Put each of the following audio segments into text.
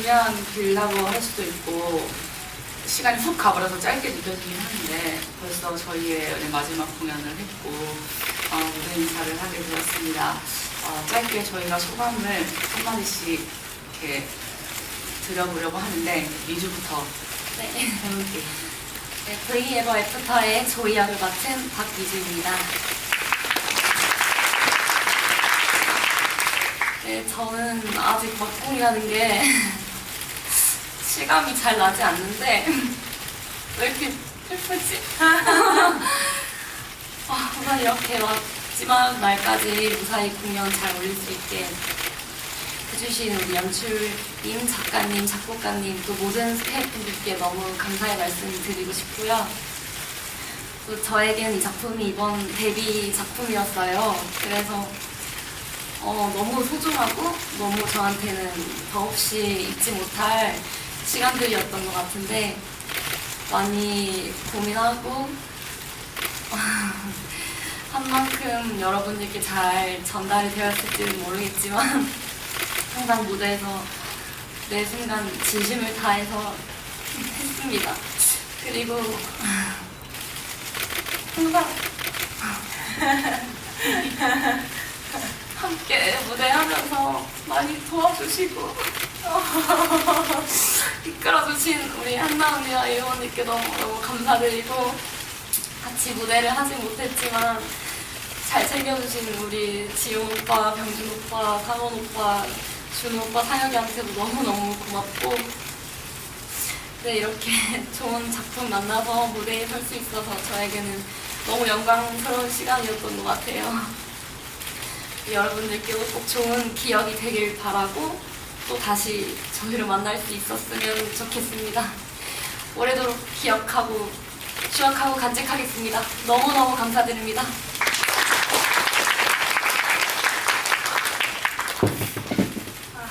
길면 길다고 할 수도 있고 시간이 훅 가버려서 짧게 느껴지긴 하는데 벌써 저희의 마지막 공연을 했고 어, 무대 인사를 하게 되었습니다. 어, 짧게 저희가 소감을 한마디씩 이렇게 드려보려고 하는데 미주부터 네. 해볼게요. 네, 브이에버 애프터의 조이 역을 맡은 박미주입니다. 네, 저는 아직 막공이라는 게 실감이 잘 나지 않는데 왜 이렇게 슬프지? 아, 우선 이렇게 마지막 날까지 무사히 공연 잘 올릴 수 있게 해주신 우리 연출님, 작가님, 작곡가님, 또 모든 스태프분들께 너무 감사의 말씀 드리고 싶고요. 또 저에겐 이 작품이 이번 데뷔 작품이었어요. 그래서 어, 너무 소중하고 너무 저한테는 더없이 잊지 못할 시간들이었던 것 같은데 많이 고민하고 한 만큼 여러분들께 잘 전달이 되었을지는 모르겠지만 항상 무대에서 매 순간 진심을 다해서 했습니다. 그리고 항상 함께 무대하면서 많이 도와주시고 이끌어주신 우리 한나 언니와 이효 언니께 너무 너무 감사드리고 같이 무대를 하진 못했지만 잘 챙겨주신 우리 지용 오빠, 병준 오빠, 상원 오빠, 준호 오빠, 상혁이한테도 너무너무 고맙고 네, 이렇게 좋은 작품 만나서 무대에 설 수 있어서 저에게는 너무 영광스러운 시간이었던 것 같아요. 여러분들께도 꼭 좋은 기억이 되길 바라고 또 다시 저희를 만날 수 있었으면 좋겠습니다. 오래도록 기억하고 추억하고 간직하겠습니다. 너무너무 감사드립니다. 아,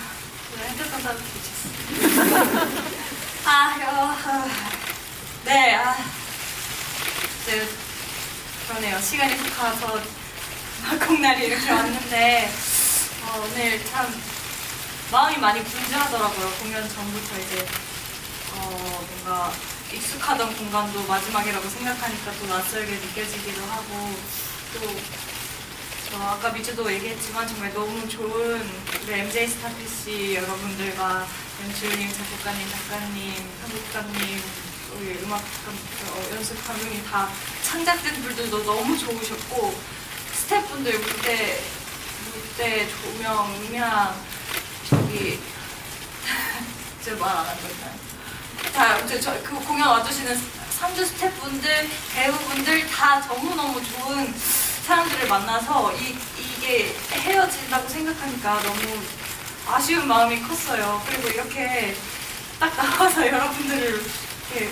왜 핸드폰 따로 붙였어? 아, 여, 네, 아, 네, 그러네요. 시간이 훅 가서 막공날이 이렇게 왔는데 어, 오늘 참 마음이 많이 분주하더라고요. 공연 전부터 이제 어, 뭔가 익숙하던 공간도 마지막이라고 생각하니까 또 낯설게 느껴지기도 하고 또 저 아까 미주도 얘기했지만 정말 너무 좋은 우리 MJ 스타피시 여러분들과 연출님, 작곡가님, 작가님, 편집가님, 우리 음악 감- 어, 연습 감독님 다 창작진 분들도 너무 좋으셨고 스태프분들 무대 무대 조명, 음향 저기 제가 말안 한 거잖아요. 자, 저, 저, 그 공연 와주시는 상주 스태프분들, 배우분들 다 너무너무 좋은 사람들을 만나서 이, 이게 헤어진다고 생각하니까 너무 아쉬운 마음이 컸어요. 그리고 이렇게 딱 나와서 여러분들을 이렇게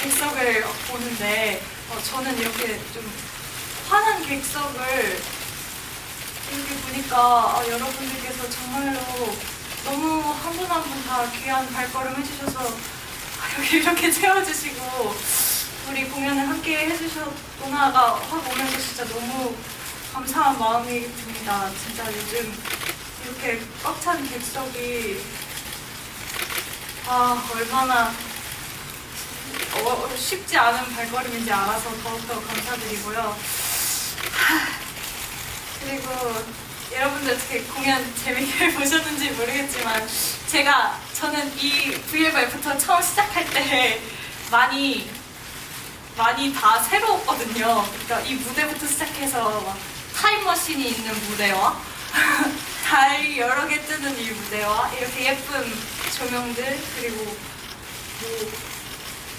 객석을 보는데 어, 저는 이렇게 좀 환한 객석을 이렇게 보니까 아, 여러분들께서 정말로 한 분 다 귀한 발걸음 해주셔서 아, 여기 이렇게 채워주시고 우리 공연을 함께 해주셨구나가 확 오면서 진짜 너무 감사한 마음이 듭니다. 진짜 요즘 이렇게 꽉 찬 객석이 아 얼마나 어, 쉽지 않은 발걸음인지 알아서 더욱더 감사드리고요. 하, 그리고 여러분들 어떻게 공연 재밌게 보셨는지 모르겠지만 제가 저는 이 VLF부터 처음 시작할 때 많이 많이 다 새로웠거든요. 그러니까 이 무대부터 시작해서 막 타임머신이 있는 무대와 달 여러 개 뜨는 이 무대와 이렇게 예쁜 조명들 그리고 뭐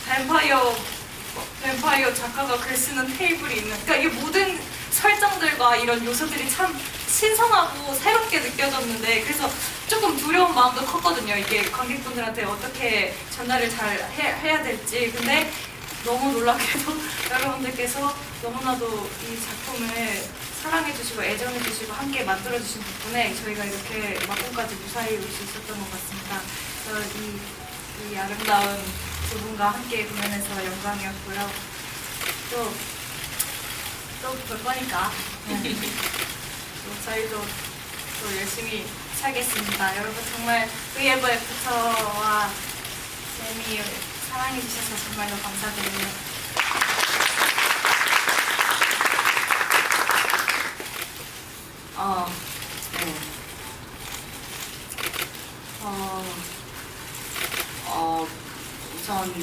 뱀파이어 뱀파이어 작가가 글 쓰는 테이블이 있는 그러니까 이게 모든 설정들과 이런 요소들이 참 신선하고 새롭게 느껴졌는데 그래서 조금 두려운 마음도 컸거든요 이게 관객분들한테 어떻게 전달을 잘 해, 해야 될지 근데 너무 놀랍게도 여러분들께서 너무나도 이 작품을 사랑해주시고 애정해주시고 함께 만들어주신 덕분에 저희가 이렇게 막공까지 무사히 올 수 있었던 것 같습니다. 이, 이 아름다운 두 분과 함께 공연해서 영광이었고요. 또, 또 볼 거니까. 네. 또 저희도 또 열심히 살겠습니다. 여러분 정말 VFF부터와 재미 사랑해주셔서 정말로 감사드려요. 어, 네. 어, 어, 우선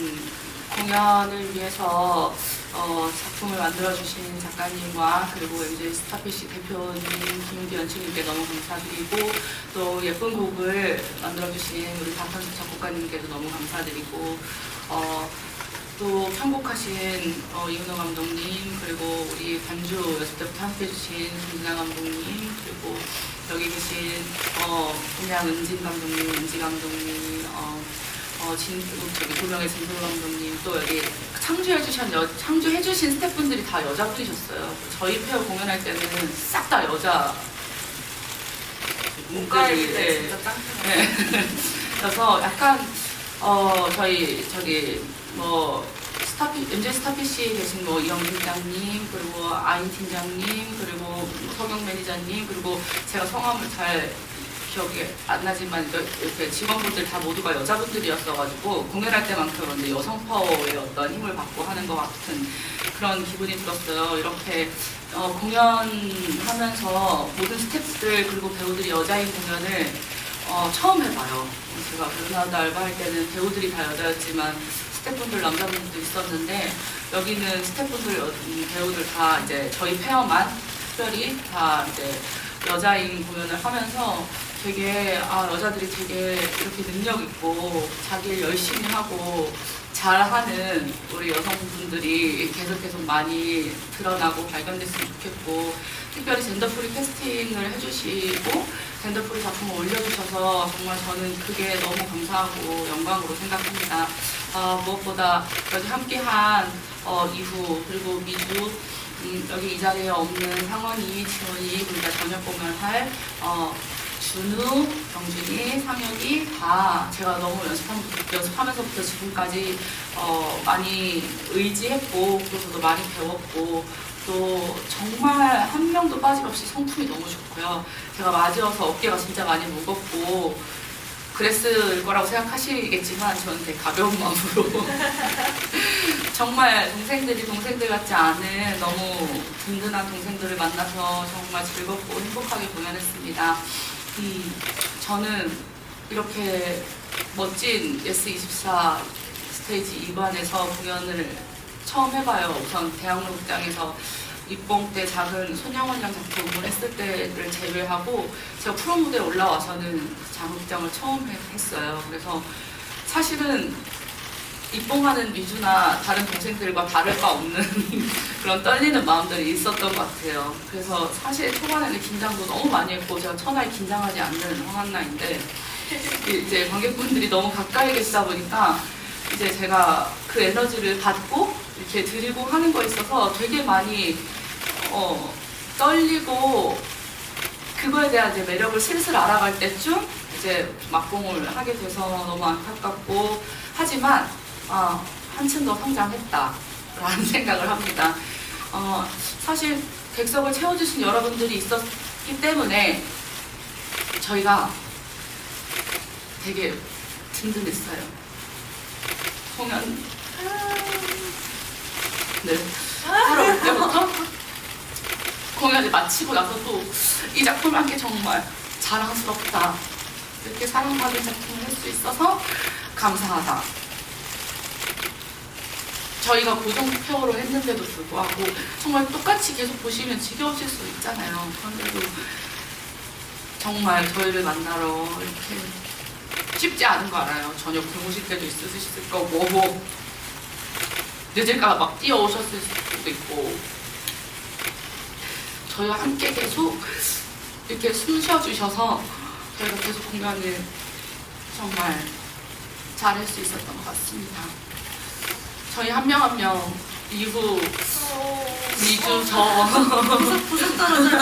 공연을 위해서 어, 작품을 만들어주신 작가님과 그리고 MJ 스타피시 대표님 김기연씨님께 너무 감사드리고 또 예쁜 곡을 만들어주신 우리 박현수 작곡가님께도 너무 감사드리고 어, 또 편곡하신 어, 이은호 감독님 그리고 우리 반주 연습 때부터 함께 해주신 김진아 감독님 그리고 여기 계신 어, 그냥 은진 감독님, 은지 감독님 어, 어, 진, 저기 도명의 진솔 감독님 또 여기 창조해주신 여, 창조해주신 스태프분들이 다 여자분이셨어요. 저희 페어 공연할 때는 싹 다 여자 때 네. 진짜 짱 네. 그래서 약간 어 저희 저기 뭐 스타피 MJ 스타피시 계신 뭐 이영 팀장님 그리고 아인 팀장님 그리고 성경 매니저님 그리고 제가 성함을 잘 기억이 안 나지만 이렇게 직원분들 다 모두가 여자분들이었어가지고 공연할 때만큼 그런데 여성 파워의 어떤 힘을 받고 하는 것 같은 그런 기분이 들었어요. 이렇게 어, 공연하면서 모든 스태프들 그리고 배우들이 여자인 공연을 어, 처음 해봐요. 제가 베르나드 알바 할 때는 배우들이 다 여자였지만 스태프분들 남자분들도 있었는데 여기는 스태프분들 여- 음, 배우들 다 이제 저희 페어만 특별히 다 이제 여자인 공연을 하면서 되게 아 여자들이 되게 이렇게 능력 있고 자기 일 열심히 하고 잘하는 우리 여성분들이 계속 계속 많이 드러나고 발견됐으면 좋겠고 특별히 젠더프리 캐스팅을 해주시고 젠더프리 작품을 올려주셔서 정말 저는 그게 너무 감사하고 영광으로 생각합니다. 어, 무엇보다 여기 함께한 어, 이후 그리고 미주 음, 여기 이 자리에 없는 상원이, 지원이 우리가 저녁 공연할 어, 준우, 경준이, 상혁이 다 제가 너무 연습한, 연습하면서부터 지금까지 어, 많이 의지했고 그래서도 많이 배웠고 또 정말 한 명도 빠짐없이 성품이 너무 좋고요. 제가 맞이어서 어깨가 진짜 많이 무겁고 그랬을 거라고 생각하시겠지만 저는 되게 가벼운 마음으로 정말 동생들이 동생들 같지 않은 너무 든든한 동생들을 만나서 정말 즐겁고 행복하게 공연했습니다. 음, 저는 이렇게 멋진 예스24 스테이지 2반에서 공연을 처음 해봐요. 우선 대학로극장에서 입봉 때 작은 손양원장 작품을 했을 때를 제외하고 제가 프로 무대에 올라와서는 장극장을 처음 해- 했어요. 그래서 사실은 입봉하는 미주나 다른 동생들과 다를 바 없는 그런 떨리는 마음들이 있었던 것 같아요. 그래서 사실 초반에는 긴장도 너무 많이 했고 제가 천하에 긴장하지 않는 황한나인데 이제 관객분들이 너무 가까이 계시다 보니까 이제 제가 그 에너지를 받고 이렇게 드리고 하는 거에 있어서 되게 많이 어, 떨리고 그거에 대한 이제 매력을 슬슬 알아갈 때쯤 이제 막공을 하게 돼서 너무 안타깝고 하지만 아, 한층 더 성장했다라는 생각을 합니다. 어, 사실 객석을 채워주신 여러분들이 있었기 때문에 저희가 되게 든든했어요. 공연 네올 때부터 공연을 마치고 나서 또이한게 정말 자랑스럽다. 이렇게 사랑받은 작품을 할 수 있어서 감사하다. 저희가 고정 투표로 했는데도 불구하고 정말 똑같이 계속 보시면 지겨우실 수 있잖아요. 그런데도 정말 저희를 만나러 이렇게 쉽지 않은 거 알아요. 저녁 주무실 때도 있으실 거고 늦을까 막 뛰어오셨을 수도 있고 저희와 함께 계속 이렇게 숨 쉬어주셔서 저희가 계속 공연을 정말 잘할 수 있었던 것 같습니다. 저희 한 명 한 명 이후 미주 저 부석 떨어져요.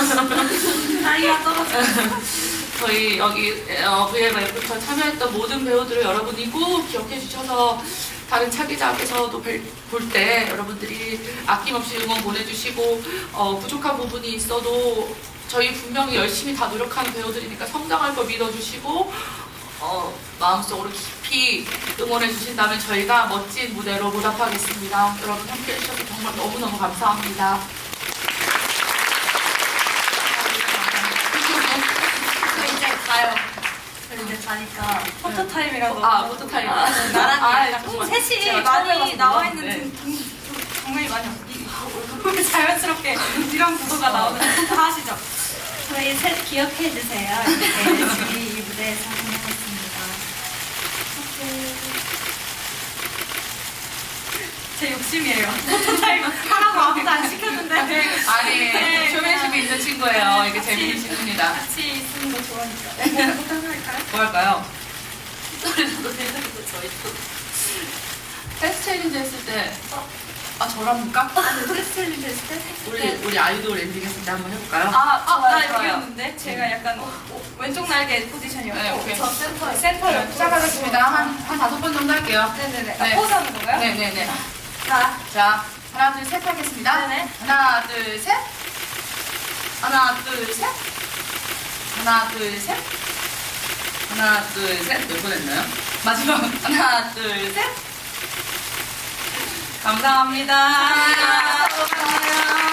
저희 여기 어, VMF부터 참여했던 모든 배우들을 여러분이 꼭 기억해 주셔서 다른 차기작에서도 볼 때 여러분들이 아낌없이 응원 보내주시고 어, 부족한 부분이 있어도 저희 분명히 열심히 다 노력하는 배우들이니까 성장할 거 믿어주시고 어, 마음속으로 깊이 응원해 주신다면 저희가 멋진 무대로 보답하겠습니다. 여러분 함께 해주셔서 정말 너무너무 감사합니다. 저 이제 가요. 저 이제 가니까 포토 타임이라도. 아, 포토 타임. 나랑 아, 약간 정말 셋이 제가 많이 처음이었습니다. 나와 있는 네. 등, 등, 등- 정말 많이 없 자연스럽게 이런 구도가 나오는 다 하시죠. 저희 셋 기억해 주세요. 이렇게 열심히 이 무대에서 공연했습니다. 제 욕심이에요. 포토 타임 하라고 아무도 안 시켰는데. 아니, 네, 쇼맨십이 있는 친구예요. 이게 재밌는 친구입니다. 같이 있는 거 좋아하니까. 거 할까요? 뭐 할까요? 저희도. 헬스 챌린지 했을 때, 아, 저랍니까? 테스트 챌린지 했을 때? 우리, 우리 아이돌 엔딩 했을 때 한번 해볼까요? 아, 아, 좋아요, 나. 여기였는데 제가 약간 왼쪽 날개 포지션이었고 네, 오케이. 저 센터 센터였고 시작하겠습니다. 한, 한 다섯 번 정도 할게요. 네네네. 네. 아, 포즈 하는 건가요? 네네네. 자, 자, 하나, 둘, 셋 하겠습니다. 네네. 하나, 둘, 셋. 하나, 둘, 셋. 하나, 둘, 셋. 하나, 둘, 셋. 몇 번 했나요? 마지막. 하나, 둘, 셋. 감사합니다. 감사합니다.